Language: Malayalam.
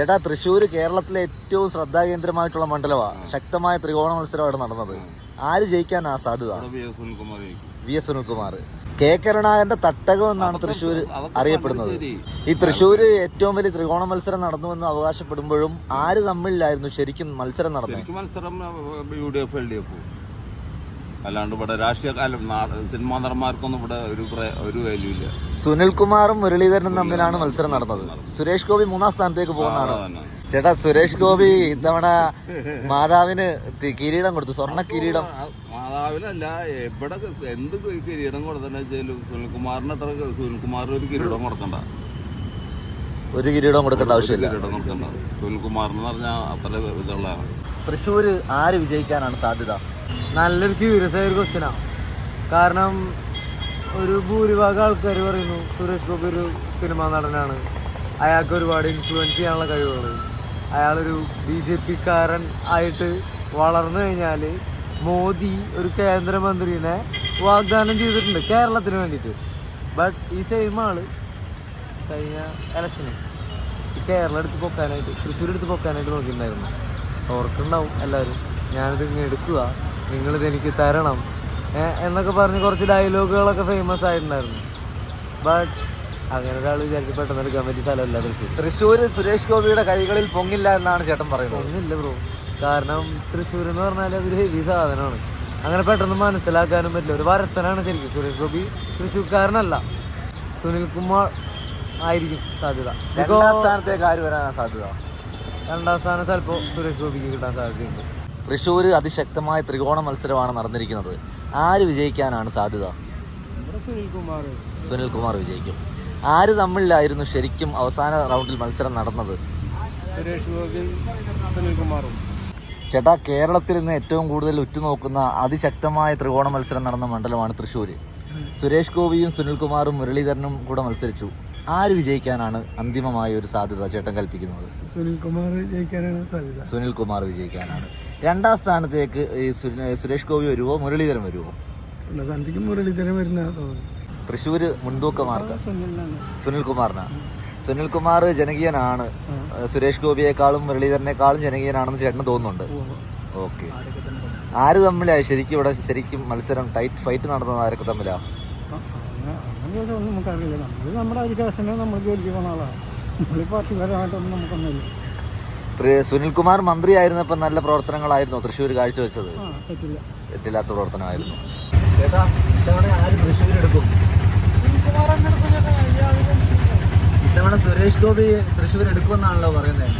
ചേട്ടാ തൃശ്ശൂർ കേരളത്തിലെ ഏറ്റവും ശ്രദ്ധാകേന്ദ്രമായിട്ടുള്ള മണ്ഡലമാണ് ശക്തമായ ത്രികോണ മത്സരം അവിടെ നടന്നത്. ആര് ജയിക്കാനാ സാധ്യത? വി എസ് സുനിൽകുമാർ കെ കരുണാകരന്റെ തട്ടകം എന്നാണ് തൃശ്ശൂർ അറിയപ്പെടുന്നത്. ഈ തൃശ്ശൂർ ഏറ്റവും വലിയ ത്രികോണ മത്സരം നടന്നുവെന്ന് അവകാശപ്പെടുമ്പോഴും ആര് തമ്മിലായിരുന്നു ശരിക്കും മത്സരം നടന്നത്? മത്സരം U D F L D F അല്ലാണ്ട് ഇവിടെ രാഷ്ട്രീയക്കാരും സിനിമാ നടന്മാർക്കൊന്നും ഇവിടെ ഒരു ഒരു വാല്യൂ ഇല്ല. സുനിൽകുമാറും മുരളീധരനും തമ്മിലാണ് മത്സരം നടന്നത്. സുരേഷ് ഗോപി മൂന്നാം സ്ഥാനത്തേക്ക് പോകുന്നതാണ്. ചേട്ടാ സുരേഷ് ഗോപി ഇത്തവണ മാതാവിന് കിരീടം കൊടുത്തു സ്വർണ കിരീടം. മാതാവിനല്ല എവിടെ എന്ത് കിരീടം വെച്ചാലും സുനിൽകുമാറിന് അത്ര സുനിൽകുമാർ ഒരു കിരീടം കൊടുക്കണ്ട. ഒരു കിരീടം കൊടുക്കേണ്ട ആവശ്യമില്ല. കിരീടം കൊടുക്കണ്ട. സുനിൽകുമാറിന് പറഞ്ഞാൽ അത്ര ഇതുള്ള തൃശ്ശൂര് ആര് വിജയിക്കാനാണ് സാധ്യത? നല്ലൊരു ക്യൂരിയസ് ആയ ഒരു ക്വസ്റ്റ്യനാണ് കാരണം ഒരു ഭൂരിഭാഗം ആൾക്കാർ പറയുന്നു സുരേഷ് ഗോപി ഒരു സിനിമാ നടനാണ്. അയാൾക്ക് ഒരുപാട് ഇൻഫ്ലുവൻസ് ചെയ്യാനുള്ള കഴിവുകൾ. അയാളൊരു ബി ജെ കാരൻ ആയിട്ട് വളർന്നു കഴിഞ്ഞാൽ മോദി ഒരു കേന്ദ്രമന്ത്രിനെ വാഗ്ദാനം ചെയ്തിട്ടുണ്ട് കേരളത്തിന് വേണ്ടിയിട്ട്. ബട്ട് ഈ സെയിം ആൾ കഴിഞ്ഞ ഇലക്ഷന് കേരളം എടുത്ത് പൊക്കാനായിട്ട് തൃശ്ശൂർ എടുത്ത് പൊക്കാനായിട്ട് നോക്കിയിട്ടുണ്ടായിരുന്നു. ഓർക്കുണ്ടാവും എല്ലാവരും. ഞാനിത് ഇങ്ങനെ എടുക്കുക. നിങ്ങളിത് എനിക്ക് തരണം എന്നൊക്കെ പറഞ്ഞ് കുറച്ച് ഡയലോഗുകളൊക്കെ ഫേമസ് ആയിട്ടുണ്ടായിരുന്നു. ബട്ട് അങ്ങനെ ഒരാൾ വിചാരിച്ച് പെട്ടെന്ന് എടുക്കാൻ പറ്റിയ സ്ഥലമല്ല തൃശ്ശൂർ തൃശ്ശൂർ സുരേഷ് ഗോപിയുടെ കൈകളിൽ പൊങ്ങില്ല എന്നാണ് ചേട്ടൻ പറയുന്നത്. പൊങ്ങില്ല ബ്രോ കാരണം തൃശ്ശൂർ എന്ന് പറഞ്ഞാൽ അതൊരു ഹെവി സാധനമാണ്. അങ്ങനെ പെട്ടെന്ന് മനസ്സിലാക്കാനും പറ്റില്ല. ഒരു വരത്തനാണ് ശരിക്കും സുരേഷ് ഗോപി. തൃശ്ശൂർക്കാരനല്ല. സുനിൽ കുമാർ ആയിരിക്കും സാധ്യത. രണ്ടാം സ്ഥാനത്തേക്ക് ആര് വരാനാണ് സാധ്യത? രണ്ടാം സ്ഥാനം ചിലപ്പോൾ സുരേഷ് ഗോപിക്ക് കിട്ടാൻ സാധ്യതയുണ്ട്. തൃശ്ശൂര് അതിശക്തമായ ത്രികോണ മത്സരമാണ് നടന്നിരിക്കുന്നത്. ആര് വിജയിക്കാനാണ് സാധ്യത? സുനിൽകുമാർ സുനിൽകുമാർ വിജയിക്കും. ആര് തമ്മിലായിരുന്നു ശരിക്കും അവസാന റൗണ്ടിൽ മത്സരം നടന്നത്? സുരേഷ് ഗോപി സുനിൽകുമാറും ചേട്ടാ കേരളത്തിൽ നിന്ന് ഏറ്റവും കൂടുതൽ ഉറ്റുനോക്കുന്ന അതിശക്തമായ ത്രികോണ മത്സരം നടന്ന മണ്ഡലമാണ് തൃശ്ശൂര്. സുരേഷ് ഗോപിയും സുനിൽകുമാറും മുരളീധരനും കൂടെ മത്സരിച്ചു. ആര് വിജയിക്കാനാണ് അന്തിമമായ ഒരു സാധ്യത ചേട്ടൻ കൽപ്പിക്കുന്നത്? സുനിൽകുമാർ വിജയിക്കാനാണ് സാധ്യത. സുനിൽ കുമാർ വിജയിക്കാനാണ്. രണ്ടാം സ്ഥാനത്തേക്ക് ഈ സുര- സുരേഷ് ഗോപി വരുമോ മുരളീധരൻ വരുമോ സന്ധിക്ക് മുരളീധരൻ വരുന്ന തോന്നുന്നു. തൃശ്ശൂര് മുൻതൂക്കമാർക്ക്. സുനിലാണ് സുനിൽ കുമാർ ജനകീയനാണ്. സുരേഷ് ഗോപിയേക്കാളും മുരളീധരനേക്കാളും ജനകീയനാണെന്ന് ചേട്ടന് തോന്നുന്നുണ്ട്. ഓക്കെ. ആര് തമ്മിലായി ശരിക്കും ഇവിടെ ശരിക്കും മത്സരം ടൈറ്റ് ഫൈറ്റ് നടന്നത് ആരൊക്കെ തമ്മിലാ? അങ്ങനെയൊക്കെ ഒന്നും നമുക്കറിയില്ല. നമ്മൾ നമ്മുടെ അരികാശനെ നമ്മൾ ജോലിക്ക് പോകുന്ന ആളാണ് നമ്മൾ പാർട്ടിപരമായിട്ടൊന്നും നമുക്കൊന്നുമില്ല. സുനിൽകുമാർ മന്ത്രിയായിരുന്നപ്പോൾ നല്ല പ്രവർത്തനങ്ങളായിരുന്നു തൃശ്ശൂർ കാഴ്ചവെച്ചത്? തെറ്റില്ല. തെറ്റില്ലാത്ത പ്രവർത്തനമായിരുന്നു. ഇത്തവണ സുരേഷ് ഗോപി തൃശ്ശൂർ എടുക്കുമെന്നാണല്ലോ പറയുന്നത്.